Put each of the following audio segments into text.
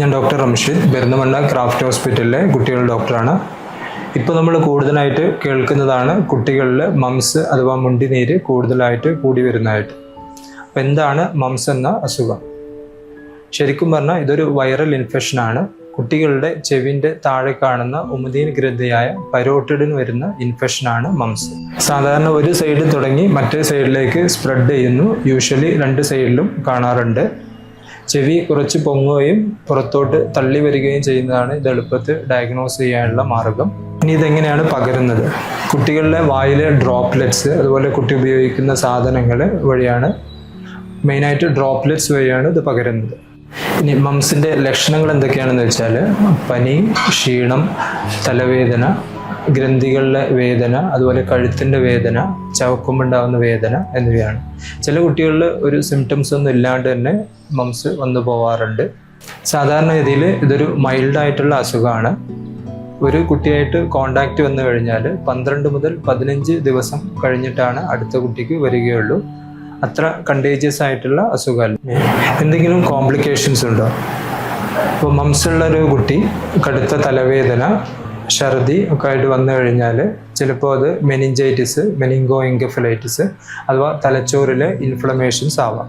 ഞാൻ doctor Ramshid പെരുന്തമണ്ണ craft ഹോസ്പിറ്റലിലെ കുട്ടികളുടെ ഡോക്ടറാണ്. ഇപ്പോൾ നമ്മൾ കൂടുതലായിട്ട് കേൾക്കുന്നതാണ് കുട്ടികളിൽ മംസ് അഥവാ മുണ്ടിനീര് കൂടുതലായിട്ട് കൂടി വരുന്നതായിട്ട്. അപ്പോൾ എന്താണ് മംസ് എന്ന അസുഖം? ശരിക്കും പറഞ്ഞാൽ ഇതൊരു വൈറൽ ഇൻഫെക്ഷനാണ് കുട്ടികളുടെ ചെവിന്റെ താഴെ കാണുന്ന ഉമദീൻ ഗ്രന്ഥിയായ പരോട്ടിഡിന് വരുന്ന ഇൻഫെക്ഷനാണ് മംസ്. സാധാരണ ഒരു സൈഡ് തുടങ്ങി മറ്റേ സൈഡിലേക്ക് സ്പ്രെഡ് ചെയ്യുന്നു. യൂഷ്വലി രണ്ട് സൈഡിലും കാണാറുണ്ട്. ചെവി കുറച്ച് പൊങ്ങുകയും പുറത്തോട്ട് തള്ളി വരികയും ചെയ്യുന്നതാണ് ഇത് എളുപ്പത്തിൽ ഡയഗ്നോസ് ചെയ്യാനുള്ള മാർഗം. ഇനി ഇതെങ്ങനെയാണ് പകരുന്നത്? കുട്ടികളുടെ വായിലെ ഡ്രോപ്ലെറ്റ്സ് അതുപോലെ കുട്ടി ഉപയോഗിക്കുന്ന സാധനങ്ങൾ വഴിയാണ് മെയിനായിട്ട് ഡ്രോപ്ലെറ്റ്സ് വഴിയാണ് ഇത് പകരുന്നത്. ഇനി മംസിന്റെ ലക്ഷണങ്ങൾ എന്തൊക്കെയാണെന്ന് വെച്ചാൽ പനി ക്ഷീണം തലവേദന ഗ്രന്ഥികളിലെ വേദന അതുപോലെ കഴുത്തിന്റെ വേദന ചവക്കുമ്പുണ്ടാകുന്ന വേദന എന്നിവയാണ്. ചില കുട്ടികളിൽ ഒരു സിംറ്റംസ് ഒന്നും ഇല്ലാണ്ട് തന്നെ മംസ് വന്നു പോവാറുണ്ട്. സാധാരണഗതിയിൽ ഇതൊരു മൈൽഡായിട്ടുള്ള അസുഖമാണ്. ഒരു കുട്ടിയായിട്ട് കോണ്ടാക്റ്റ് വന്നു കഴിഞ്ഞാൽ പന്ത്രണ്ട് മുതൽ പതിനഞ്ച് ദിവസം കഴിഞ്ഞിട്ടാണ് അടുത്ത കുട്ടിക്ക് വരികയുള്ളൂ. അത്ര കണ്ടേജിയസ് ആയിട്ടുള്ള അസുഖമല്ല. എന്തെങ്കിലും കോംപ്ലിക്കേഷൻസ് ഉണ്ടോ? ഇപ്പോൾ മംസ് ഉള്ള ഒരു കുട്ടി കടുത്ത തലവേദന ഛർദി ഒക്കെ ആയിട്ട് വന്നു കഴിഞ്ഞാൽ ചിലപ്പോൾ അത് മെനിഞ്ചൈറ്റിസ് മെനിങ്കോ എൻകെഫലൈറ്റിസ് അഥവാ തലച്ചോറിലെ ഇൻഫ്ലമേഷൻസ് ആവാം.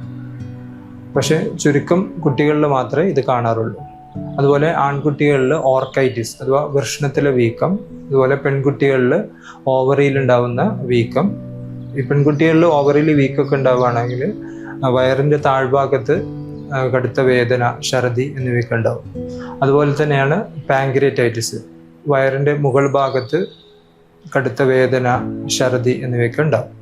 പക്ഷെ ചുരുക്കം കുട്ടികളിൽ മാത്രമേ ഇത് കാണാറുള്ളൂ. അതുപോലെ ആൺകുട്ടികളിൽ ഓർക്കൈറ്റിസ് അഥവാ വൃഷ്ണത്തിലെ വീക്കം അതുപോലെ പെൺകുട്ടികളിൽ ഓവറിയിൽ ഉണ്ടാവുന്ന വീക്കം. ഈ പെൺകുട്ടികളിൽ ഓവറിയിൽ വീക്കൊക്കെ ഉണ്ടാവുകയാണെങ്കിൽ വയറിന്റെ താഴ്ഭാഗത്ത് കടുത്ത വേദന ഛർദി എന്നിവയൊക്കെ ഉണ്ടാവും. അതുപോലെ തന്നെയാണ് പാങ്ക്രിയറ്റൈറ്റിസ് വയറിന്റെ മുകൾ ഭാഗത്ത് കടുത്ത വേദന ഛർദി എന്നിവയൊക്കെ ഉണ്ടാവും.